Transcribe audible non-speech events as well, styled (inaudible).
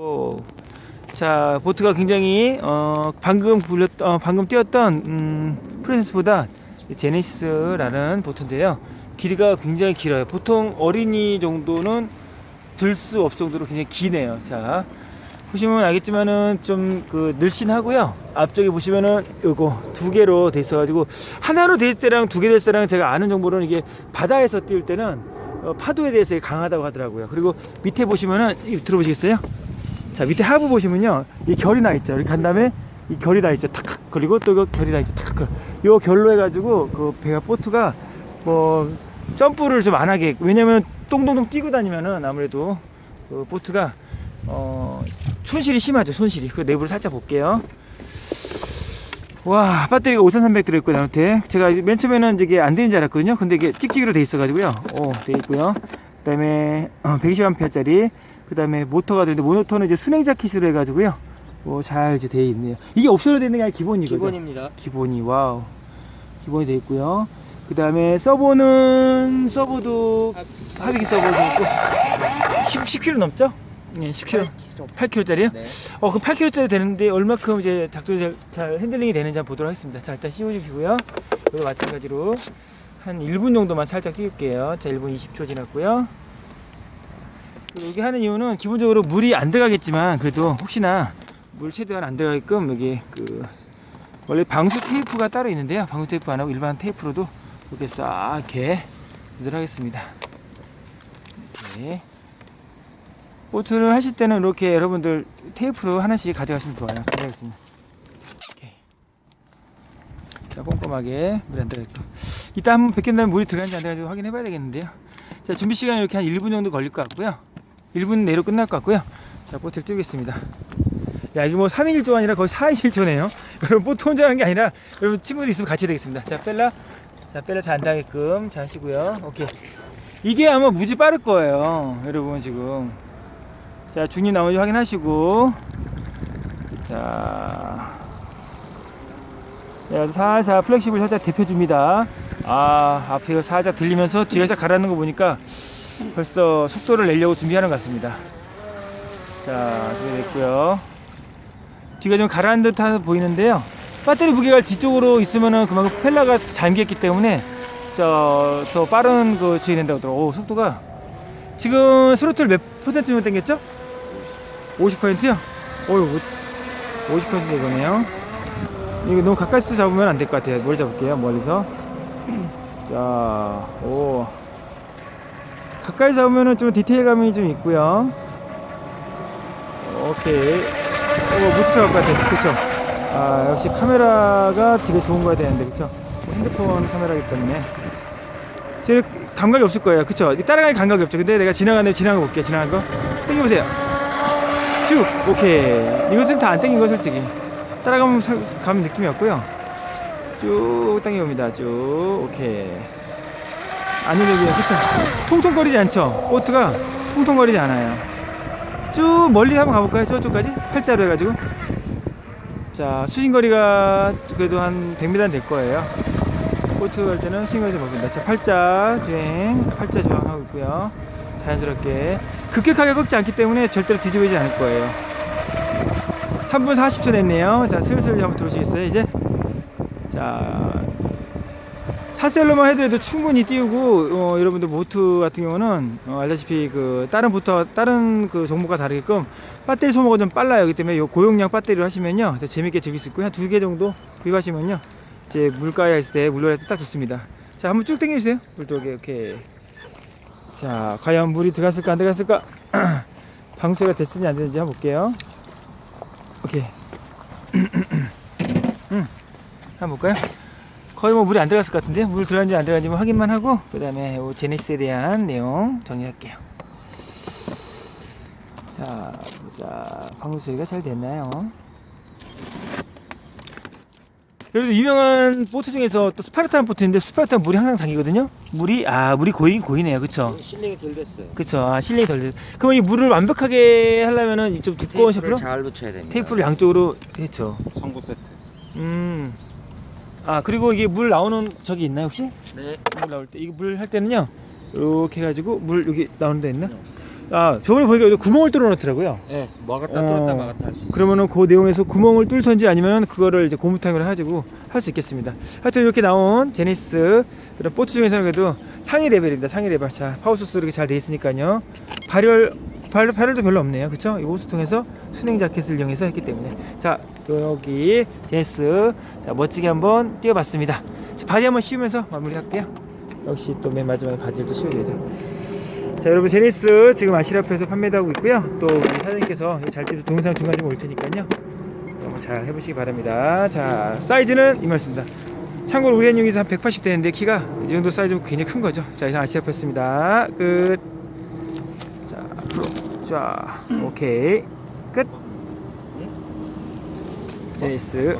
오. 자 보트가 굉장히 어, 방금 굴렸 어, 방금 뛰었던 음, 프린세스보다 제네시스라는 보트인데요. 길이가 굉장히 길어요. 보통 어린이 정도는 들 수 없을 정도로 굉장히 기네요. 자 보시면 알겠지만은 좀 그 늘씬하고요. 앞쪽에 보시면은 요거 두 개로 돼 있어가지고 하나로 돼 있을 때랑 두 개 됐을 때랑 제가 아는 정보로는 이게 바다에서 뛸 때는 어, 파도에 대해서 강하다고 하더라고요. 그리고 밑에 보시면은 들어보시겠어요? 자 밑에 하부 보시면요. 이 결이 나 있죠. 이렇게 간 다음에 이 결이 나 있죠. 탁탁 그리고 또 이거 결이 나 있죠. 탁탁 요 결로 해가지고 그 배가 보트가 뭐 점프를 좀 안 하게 왜냐면 똥똥똥 뛰고 다니면은 아무래도 그 보트가 어 손실이 심하죠 손실이. 그 내부를 살짝 볼게요. 와 배터리가 5300 들어있고 나한테. 제가 맨 처음에는 이게 안 되는 줄 알았거든요. 근데 이게 찍찍이로 돼 있어 가지고요. 오돼 있고요. 그 다음에 120A짜리 그 다음에 모터가 되는데 모터는 이제 순행 자켓으로 해가지고요 뭐 잘 이제 돼 있네요 이게 옵션으로 되는 게 아니라 기본이거든요 기본입니다. 기본이 와우 기본이 돼 있고요 그 다음에 서버는 서버도 하비기 서버도 있고 10, 10kg 넘죠? 네 10kg 8kg짜리요? 네. 어, 그 8kg짜리 되는데 얼마큼 이제 작동이 잘, 잘 핸들링이 되는지 한번 보도록 하겠습니다. 자, 일단 씌워주시고요. 여기 마찬가지로 한 1분 정도만 살짝 띄울게요. 자, 1분 20초 지났고요. 여기 하는 이유는 기본적으로 물이 안 들어가겠지만 그래도 혹시나 물 최대한 안 들어가게끔 여기 그 원래 방수 테이프가 따로 있는데요. 방수 테이프 안 하고 일반 테이프로도 이렇게 싹 이렇게 조절하겠습니다. 이렇게. 보트를 하실 때는 이렇게 여러분들 테이프로 하나씩 가져가시면 좋아요. 가져가겠습니다. 자, 꼼꼼하게 물이 안 들어있고. 이따 한번 벗긴 다음에 물이 들어가는지 안 들어가는지 확인해 봐야 되겠는데요. 자, 준비 시간이 이렇게 한 1분 정도 걸릴 것 같고요. 1분 내로 끝날 것 같고요. 자, 보트를 띄우겠습니다. 야, 이게 뭐 3인 1조 아니라 거의 4인 1조네요. (laughs) 여러분, 보트 혼자 하는 게 아니라 여러분 친구들 있으면 같이 해야 되겠습니다. 자, 뺄라. 자, 뺄라 잘안 닿게끔 잘 하시고요. 오케이. 이게 아마 무지 빠를 거예요. 여러분, 지금. 자, 중립 나머지 확인하시고. 자. 자, 살살 플렉시블 살짝 대표줍니다. 아, 앞에 살짝 들리면서 뒤가 살짝 가라앉는 거 보니까 벌써 속도를 내려고 준비하는 것 같습니다. 자, 준비됐고요. 뒤가 좀 가라앉은 듯한 보이는데요. 배터리 무게가 뒤쪽으로 있으면은 그만큼 펠라가 잠겼기 때문에 저 더 빠른 그 주행이 된다고 하더라고요. 오, 속도가 지금 스로틀 몇 퍼센트 정도 당겼죠? 50%요? 어유 50% 이거네요. 이거 너무 가까이서 잡으면 안 될 것 같아요. 멀리 잡을게요. 멀리서. 자, 오. 가까이 잡으면은 좀 디테일감이 좀 있고요. 오케이. 오, 못 쫓아갈 것 같아요. 그쵸? 아, 역시 카메라가 되게 좋은 거야 되는데, 그쵸? 핸드폰 카메라이기 때문에. 제 감각이 없을 거예요. 그쵸? 따라갈 감각이 없죠. 근데 내가 지나가는 지나가 볼게요. 지나간 거. 땡겨보세요. 쭉! 오케이. 이것은 다 안 땡긴 거 솔직히. 따라가면 사, 가면 느낌이 없고요. 쭉 당겨봅니다. 쭉. 오케이. 안 울리고요. 그쵸? 통통거리지 않죠? 보트가 통통거리지 않아요. 쭉 멀리 한번 가볼까요? 저쪽까지? 팔자로 해가지고. 자, 수신거리가 그래도 한 100m는 될 거예요. 보트 갈 때는 수신거리 좀 먹습니다. 자, 팔자 주행, 팔자 조항하고 있고요. 자연스럽게. 급격하게 꺾지 않기 때문에 절대로 뒤집어지지 않을 거예요. 3분 40초 됐네요. 자, 슬슬 한번 들어오시겠어요, 이제? 자, 사셀로만 해더라도 충분히 띄우고, 어, 여러분들 보트 같은 경우는, 어, 알다시피 그, 다른 보트와, 다른 그 종목과 다르게끔 배터리 소모가 좀 빨라요. 그렇기 때문에 요 고용량 배터리로 하시면요. 더 재밌게 즐길 수 있고, 한두 개 정도 구입하시면요. 이제 물가에 있을 때, 물놀이 할때 딱 좋습니다. 자, 한번 쭉 당겨주세요. 물도개, 오케이. 자, 과연 물이 들어갔을까, 안 들어갔을까? (clears throat) 방수가 됐는지 안 됐는지 한번 볼게요. 오케이. (clears throat) 음, 한번 볼까요? 거의 뭐 물이 안 들어갔을 것 같은데 물 들어갔는지 안 들어갔는지 확인만 하고 그 다음에 요 제네시스에 대한 내용 정리할게요. 자, 보자. 방수 처리가 잘 됐나요? 여러분 유명한 보트 중에서 또 스파르타는 보트인데 스파르타는 물이 항상 당기거든요. 물이 아 물이 고이긴 고이네요, 그쵸? 실링이 덜 됐어요. 그쵸. 아 실링이 덜 돼. 그럼 이 물을 완벽하게 하려면은 좀 두꺼운 샤프로 테이프를 잘 붙여야 됩니다. 테이프를 양쪽으로 했죠. 성구 세트. 음. 아 그리고 이게 물 나오는 저기 있나요 혹시? 네. 물 나올 때 이거 물 할 때는요 이렇게 해가지고 물 여기 나오는 데 있나? 아 저번에 보니까 여기 구멍을 뚫어 놓더라고요 예, 막았다 어. 뚫었다 막았다 할수 있어요. 그러면은 그 내용에서 구멍을 뚫던지 아니면 그거를 이제 고무탕으로 해가지고 할 수 있겠습니다. 하여튼 이렇게 나온 제니스 그런 보트 중에서는 그래도 상위 레벨입니다. 상위 레벨. 자 파워소스 이렇게 잘 돼 있으니까요. 발열 발, 발열도 별로 없네요. 그쵸? 이 호스통에서 수냉 자켓을 이용해서 했기 때문에 자 여기 제니스 자 멋지게 한번 띄워봤습니다. 자, 바디 한번 씌우면서 마무리할게요. 역시 또 맨 마지막에 바디를 또 씌워줘야죠. 자 여러분 제니스 지금 아시라프에서 판매도 하고 있고요 또 우리 사장님께서 잘 때도 동영상 중간중간 올 테니까요 너무 잘 해보시기 바랍니다 자 사이즈는 이만습니다 참고로 우리 한용에서 한 180 되는데 키가 이 정도 사이즈면 굉장히 큰 거죠 자 이상 아시아프였습니다 끝자 앞으로. 자 오케이. 끝. 제니스